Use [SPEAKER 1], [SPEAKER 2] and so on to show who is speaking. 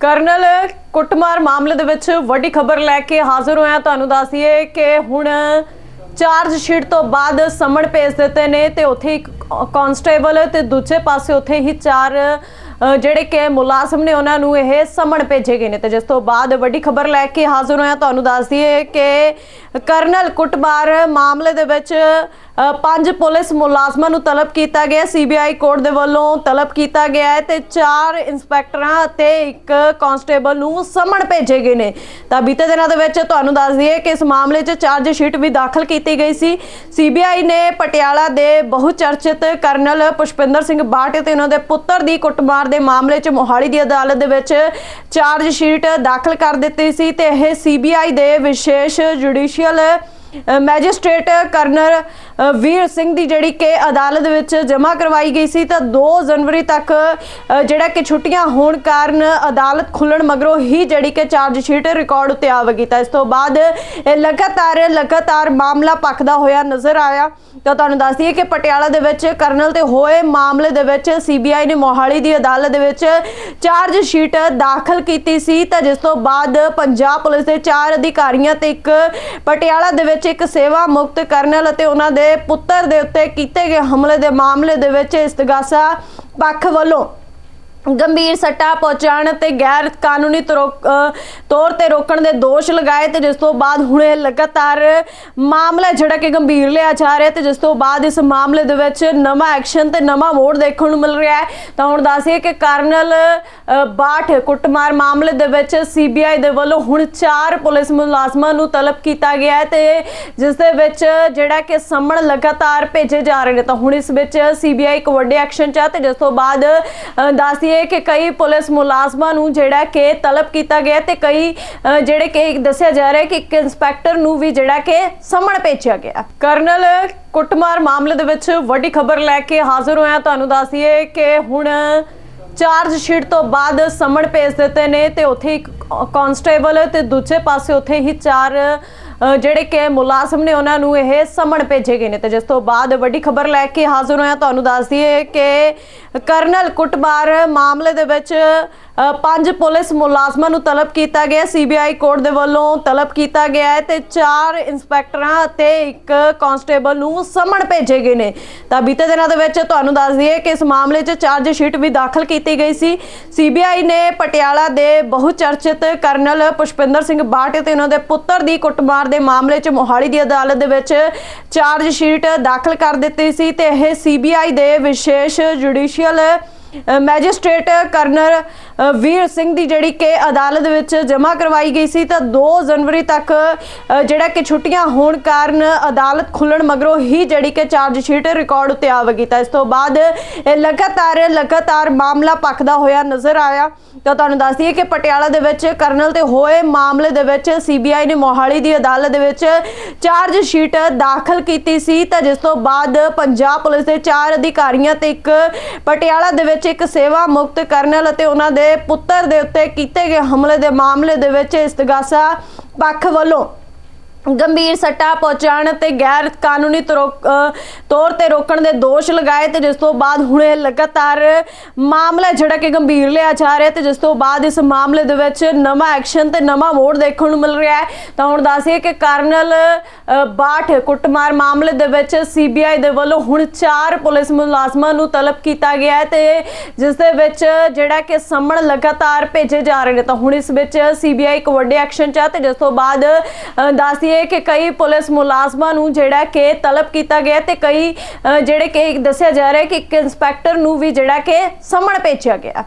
[SPEAKER 1] Colonel ਕੁੱਟਮਾਰ ਮਾਮਲੇ ਦੇ ਵਿੱਚ ਵੱਡੀ ਖਬਰ ਲੈ ਕੇ ਹਾਜ਼ਰ ਹੋਇਆ ਤੁਹਾਨੂੰ ਦੱਸ ਦਈਏ ਕਿ ਹੁਣ ਚਾਰਜ ਸ਼ੀਟ ਤੋਂ ਬਾਅਦ ਸਮਣ ਭੇਜ ਦਿੱਤੇ ਨੇ ਤੇ ਉੱਥੇ ਇੱਕ ਕਾਂਸਟੇਬਲ ਤੇ ਦੂਜੇ ਪਾਸੇ ਉੱਥੇ ਹੀ ਚਾਰ ਜਿਹੜੇ ਕਿ ਮੁਲਾਜ਼ਮ ਨੇ ਉਹਨਾਂ ਨੂੰ ਇਹ ਸਮਣ ਭੇਜੇ ਗਏ ਨੇ। ਤੇ ਜਿਸ ਤੋਂ ਬਾਅਦ ਵੱਡੀ ਖਬਰ ਲੈ ਕੇ ਹਾਜ਼ਰ ਹੋਇਆ ਤੁਹਾਨੂੰ ਦੱਸ ਦਈਏ ਕਿ ਕਰਨਲ ਕੁੱਟਮਾਰ ਮਾਮਲੇ ਦੇ ਵਿੱਚ ਪੰਜ ਪੁਲਿਸ ਮੁਲਾਜ਼ਮਾਂ ਨੂੰ ਤਲਬ ਕੀਤਾ ਗਿਆ। ਸੀਬੀਆਈ ਕੋਰਟ ਦੇ ਵੱਲੋਂ ਤਲਬ ਕੀਤਾ ਗਿਆ ਹੈ ਤੇ ਚਾਰ ਇੰਸਪੈਕਟਰਾਂ ਅਤੇ ਇੱਕ ਕਾਂਸਟੇਬਲ ਨੂੰ ਸਮਣ ਭੇਜੇ ਗਏ ਨੇ। ਤਾਂ ਬੀਤੇ ਦਿਨਾਂ ਦੇ ਵਿੱਚ ਤੁਹਾਨੂੰ ਦੱਸ ਦਈਏ ਕਿ ਇਸ ਮਾਮਲੇ 'ਚ ਚਾਰਜ ਸ਼ੀਟ ਵੀ ਦਾਖਲ ਕੀਤੀ ਗਈ ਸੀ। ਸੀਬੀਆਈ ਨੇ ਪਟਿਆਲਾ ਦੇ ਬਹੁਚਰਚਿਤ ਕਰਨਲ ਪੁਸ਼ਪਿੰਦਰ ਸਿੰਘ ਬਾਟ ਤੇ ਉਹਨਾਂ ਦੇ ਪੁੱਤਰ ਦੀ ਕੁੱਟਮਾਰ ਦੇ ਮਾਮਲੇ 'ਚ ਮੋਹਾਲੀ ਦੀ ਅਦਾਲਤ ਦੇ ਵਿੱਚ ਚਾਰਜ ਸ਼ੀਟ ਦਾਖਲ ਕਰ ਦਿੱਤੀ ਸੀ ਤੇ ਇਹ ਸੀਬੀਆਈ ਦੇ ਵਿਸ਼ੇਸ਼ ਜੁਡੀਸ਼ੀਅਲ ਮੈਜਿਸਟ੍ਰੇਟ ਕਰਨਲ ਵੀਰ ਸਿੰਘ ਦੀ ਜਿਹੜੀ ਕਿ ਅਦਾਲਤ ਵਿੱਚ ਜਮ੍ਹਾਂ ਕਰਵਾਈ ਗਈ ਸੀ, ਤਾਂ 2 ਜਨਵਰੀ ਤੱਕ ਜਿਹੜਾ ਕਿ ਛੁੱਟੀਆਂ ਹੋਣ ਕਾਰਨ ਅਦਾਲਤ ਖੁੱਲਣ ਮਗਰੋਂ ਹੀ ਜਿਹੜੀ ਕਿ ਚਾਰਜ ਸ਼ੀਟ ਰਿਕਾਰਡ ਉੱਤੇ ਆਵੇਗੀ ਤਾਂ ਇਸ ਤੋਂ ਬਾਅਦ, ਇਹ ਲਗਾਤਾਰ ਲਗਾਤਾਰ ਮਾਮਲਾ ਪੱਕਦਾ ਹੋਇਆ ਨਜ਼ਰ ਆਇਆ। ਤਾਂ ਤੁਹਾਨੂੰ ਦੱਸ ਦਈਏ ਕਿ ਪਟਿਆਲਾ ਦੇ ਵਿੱਚ ਕਰਨਲ ਤੇ ਹੋਏ ਮਾਮਲੇ ਦੇ ਵਿੱਚ ਸੀਬੀਆਈ ਨੇ ਮੋਹਾਲੀ ਦੀ ਅਦਾਲਤ ਦੇ ਵਿੱਚ ਚਾਰਜ ਸ਼ੀਟ ਦਾਖਲ ਕੀਤੀ ਸੀ। ਤਾਂ ਜਿਸ ਤੋਂ ਬਾਅਦ ਪੰਜਾਬ ਪੁਲਿਸ ਦੇ ਚਾਰ ਅਧਿਕਾਰੀਆਂ ਤੇ ਇੱਕ ਪਟਿਆਲਾ ਦੇ ਵਿੱਚ ਇੱਕ ਸੇਵਾ ਮੁਕਤ ਕਰਨਲ ਅਤੇ ਉਹਨਾਂ ਦੇ ਪੁੱਤਰ ਦੇ ਉੱਤੇ ਕੀਤੇ ਗਏ ਹਮਲੇ ਦੇ ਮਾਮਲੇ ਦੇ ਵਿੱਚ ਇਸਤਗਾਸਾ ਪੱਖ ਵੱਲੋਂ ਗੰਭੀਰ ਸੱਟਾ ਪਹੁੰਚਾਉਣ ਤੇ ਗੈਰ ਕਾਨੂੰਨੀ ਤਰੋ- ਤੌਰ ਤੇ ਰੋਕਣ ਦੇ ਦੋਸ਼ ਲਗਾਏ ਤੇ ਜਿਸ ਤੋਂ ਬਾਅਦ ਹੁਣ ਇਹ ਲਗਾਤਾਰ ਮਾਮਲਾ ਜਿਹੜਾ ਕਿ ਗੰਭੀਰ ਲਿਆ ਜਾ ਰਿਹਾ ਤੇ ਜਿਸ ਤੋਂ ਬਾਅਦ ਇਸ ਮਾਮਲੇ ਦੇ ਵਿੱਚ ਨਵਾਂ ਐਕਸ਼ਨ ਤੇ ਨਵਾਂ ਮੋੜ ਦੇਖਣ ਨੂੰ ਮਿਲ ਰਿਹਾ ਹੈ। ਤਾਂ ਹੁਣ ਦੱਸੀਏ ਕਿ ਕਰਨਲ ਬਾਠ ਕੁੱਟਮਾਰ ਮਾਮਲੇ ਦੇ ਵਿੱਚ ਸੀਬੀਆਈ ਦੇ ਵੱਲੋਂ ਹੁਣ ਚਾਰ ਪੁਲਿਸ ਮੁਲਾਜ਼ਮਾਂ ਨੂੰ ਤਲਬ ਕੀਤਾ ਗਿਆ ਹੈ ਤੇ ਜਿਸ ਦੇ ਵਿੱਚ ਜਿਹੜਾ ਕਿ ਸਮਣ ਲਗਾਤਾਰ ਭੇਜੇ ਜਾ ਰਹੇ ਨੇ। ਤਾਂ ਹੁਣ ਇਸ ਵਿੱਚ ਸੀਬੀਆਈ ਇੱਕ ਵੱਡੇ ਐਕਸ਼ਨ ਚ ਹੈ ਤੇ ਜਿਸ ਤੋਂ ਬਾਅਦ ਅ, ਦਈਏ ਕਿ ਕਈ ਪੁਲਿਸ ਮੁਲਾਜ਼ਮਾਂ ਨੂੰ ਜਿਹੜਾ ਕਿ ਤਲਬ ਕੀਤਾ ਗਿਆ ਤੇ ਕਈ ਜਿਹੜੇ ਕਿ ਦੱਸਿਆ ਜਾ ਰਿਹਾ ਕਿ ਇੱਕ ਇੰਸਪੈਕਟਰ ਨੂੰ ਵੀ ਜਿਹੜਾ ਕਿ ਸਮਣ ਭੇਜਿਆ ਗਿਆ ਕਰਨਲ ਕੁੱਟਮਾਰ ਮਾਮਲੇ ਦੇ ਵਿੱਚ ਵੱਡੀ ਖਬਰ ਲੈ ਕੇ ਹਾਜ਼ਰ ਹੋਇਆ ਤੁਹਾਨੂੰ ਦੱਸ ਕਿ ਹੁਣ ਚਾਰਜ ਸ਼ੀਟ ਤੋਂ ਬਾਅਦ ਸਮਣ ਭੇਜ ਦਿੱਤੇ ਨੇ ਤੇ ਉੱਥੇ ਇੱਕ ਕਾਂਸਟੇਬਲ ਤੇ ਦੂਜੇ ਪਾਸੇ ਉੱਥੇ ਹੀ ਚਾਰ ਜਿਹੜੇ ਕਿ ਮੁਲਾਜ਼ਮ ਨੇ ਉਹਨਾਂ ਨੂੰ ਇਹ ਸਮਣ ਭੇਜੇ ਗਏ ਨੇ। ਤੇ ਜਿਸ ਤੋਂ ਬਾਅਦ ਵੱਡੀ ਖਬਰ ਲੈ ਕੇ ਹਾਜ਼ਰ ਹੋਇਆ ਤੁਹਾਨੂੰ ਦੱਸ ਦਈਏ ਕਿ ਕਰਨਲ ਕੁੱਟਮਾਰ ਮਾਮਲੇ ਦੇ ਵਿੱਚ ਪੰਜ ਪੁਲਿਸ ਮੁਲਾਜ਼ਮਾਂ ਨੂੰ ਤਲਬ ਕੀਤਾ ਗਿਆ। ਸੀਬੀਆਈ ਕੋਰਟ ਦੇ ਵੱਲੋਂ ਤਲਬ ਕੀਤਾ ਗਿਆ ਹੈ ਤੇ ਚਾਰ ਇੰਸਪੈਕਟਰਾਂ ਅਤੇ ਇੱਕ ਕਾਂਸਟੇਬਲ ਨੂੰ ਸਮਣ ਭੇਜੇ ਗਏ ਨੇ। ਤਾਂ ਬੀਤੇ ਦਿਨਾਂ ਦੇ ਵਿੱਚ ਤੁਹਾਨੂੰ ਦੱਸ ਦਈਏ ਕਿ ਇਸ ਮਾਮਲੇ 'ਚ ਚਾਰਜ ਸ਼ੀਟ ਵੀ ਦਾਖਲ ਕੀਤੀ ਗਈ ਸੀ। ਸੀਬੀਆਈ ਨੇ ਪਟਿਆਲਾ ਦੇ ਬਹੁਚਰਚਿਤ ਕਰਨਲ ਪੁਸ਼ਪਿੰਦਰ ਸਿੰਘ ਬਾਟ ਤੇ ਉਹਨਾਂ ਦੇ ਪੁੱਤਰ ਦੀ ਕੁੱਟਮਾਰ ਦੇ ਮਾਮਲੇ 'ਚ ਮੋਹਾਲੀ ਦੀ ਅਦਾਲਤ ਦੇ ਵਿੱਚ ਚਾਰਜ ਸ਼ੀਟ ਦਾਖਲ ਕਰ ਦਿੱਤੀ ਸੀ ਤੇ ਇਹ ਸੀਬੀਆਈ ਦੇ ਵਿਸ਼ੇਸ਼ ਜੁਡੀਸ਼ੀਅਲ ਮੈਜਿਸਟ੍ਰੇਟ ਕਰਨਲ ਵੀਰ ਸਿੰਘ ਦੀ ਜਿਹੜੀ ਕਿ ਅਦਾਲਤ ਵਿੱਚ ਜਮ੍ਹਾਂ ਕਰਵਾਈ ਗਈ ਸੀ, ਤਾਂ 2 ਜਨਵਰੀ ਤੱਕ ਜਿਹੜਾ ਕਿ ਛੁੱਟੀਆਂ ਹੋਣ ਕਾਰਨ ਅਦਾਲਤ ਖੁੱਲਣ ਮਗਰੋਂ ਹੀ ਜਿਹੜੀ ਕਿ ਚਾਰਜ ਸ਼ੀਟ ਰਿਕਾਰਡ ਉੱਤੇ ਆਵੇਗੀ ਤਾਂ ਇਸ ਤੋਂ ਬਾਅਦ, ਇਹ ਲਗਾਤਾਰ ਲਗਾਤਾਰ ਮਾਮਲਾ ਪੱਕਦਾ ਹੋਇਆ ਨਜ਼ਰ ਆਇਆ। ਤਾਂ ਤੁਹਾਨੂੰ ਦੱਸ ਦਈਏ ਕਿ ਪਟਿਆਲਾ ਦੇ ਵਿੱਚ ਕਰਨਲ ਤੇ ਹੋਏ ਮਾਮਲੇ ਦੇ ਵਿੱਚ ਸੀਬੀਆਈ ਨੇ ਮੋਹਾਲੀ ਦੀ ਅਦਾਲਤ ਦੇ ਵਿੱਚ ਚਾਰਜ ਸ਼ੀਟ ਦਾਖਲ ਕੀਤੀ ਸੀ। ਤਾਂ ਜਿਸ ਤੋਂ ਬਾਅਦ ਪੰਜਾਬ ਪੁਲਿਸ ਦੇ ਚਾਰ ਅਧਿਕਾਰੀਆਂ ਤੇ ਇੱਕ ਪਟਿਆਲਾ ਦੇ ਵਿੱਚ ਇੱਕ ਸੇਵਾ ਮੁਕਤ ਕਰਨਲ ਅਤੇ ਉਹਨਾਂ ਦੇ ਪੁੱਤਰ ਦੇ ਉੱਤੇ ਕੀਤੇ ਗਏ ਹਮਲੇ ਦੇ ਮਾਮਲੇ ਦੇ ਵਿੱਚ ਇਸਤਗਾਸਾ ਪੱਖ ਵੱਲੋਂ ਗੰਭੀਰ ਸੱਟਾ ਪਹੁੰਚਾਉਣ ਤੇ ਗੈਰ ਕਾਨੂੰਨੀ ਤਰੋ- ਤੌਰ ਤੇ ਰੋਕਣ ਦੇ ਦੋਸ਼ ਲਗਾਏ ਤੇ ਜਿਸ ਤੋਂ ਬਾਅਦ ਹੁਣ ਇਹ ਲਗਾਤਾਰ ਮਾਮਲਾ ਜਿਹੜਾ ਕਿ ਗੰਭੀਰ ਲਿਆ ਜਾ ਰਿਹਾ ਤੇ ਜਿਸ ਤੋਂ ਬਾਅਦ ਇਸ ਮਾਮਲੇ ਦੇ ਵਿੱਚ ਨਵਾਂ ਐਕਸ਼ਨ ਤੇ ਨਵਾਂ ਮੋੜ ਦੇਖਣ ਨੂੰ ਮਿਲ ਰਿਹਾ ਹੈ। ਤਾਂ ਹੁਣ ਦੱਸੀਏ ਕਿ ਕਰਨਲ ਬਾਠ ਕੁੱਟਮਾਰ ਮਾਮਲੇ ਦੇ ਵਿੱਚ ਸੀਬੀਆਈ ਦੇ ਵੱਲੋਂ ਹੁਣ ਚਾਰ ਪੁਲਿਸ ਮੁਲਾਜ਼ਮਾਂ ਨੂੰ ਤਲਬ ਕੀਤਾ ਗਿਆ ਹੈ ਤੇ ਜਿਸ ਦੇ ਵਿੱਚ ਜਿਹੜਾ ਕਿ ਸਮਣ ਲਗਾਤਾਰ ਭੇਜੇ ਜਾ ਰਹੇ ਨੇ। ਤਾਂ ਹੁਣ ਇਸ ਵਿੱਚ ਸੀਬੀਆਈ ਇੱਕ ਵੱਡੇ ਐਕਸ਼ਨ ਚ ਹੈ ਤੇ ਜਿਸ ਤੋਂ ਬਾਅਦ ਅ, ਦਈਏ ਕਿ ਕਈ ਪੁਲਿਸ ਮੁਲਾਜ਼ਮਾਂ ਨੂੰ ਜਿਹੜਾ ਕਿ ਤਲਬ ਕੀਤਾ ਗਿਆ ਤੇ ਕਈ ਜਿਹੜੇ ਕਿ ਦੱਸਿਆ ਜਾ ਰਿਹਾ ਕਿ ਇੱਕ ਇੰਸਪੈਕਟਰ ਨੂੰ ਵੀ ਜਿਹੜਾ ਕਿ ਸਮਣ ਭੇਜਿਆ ਗਿਆ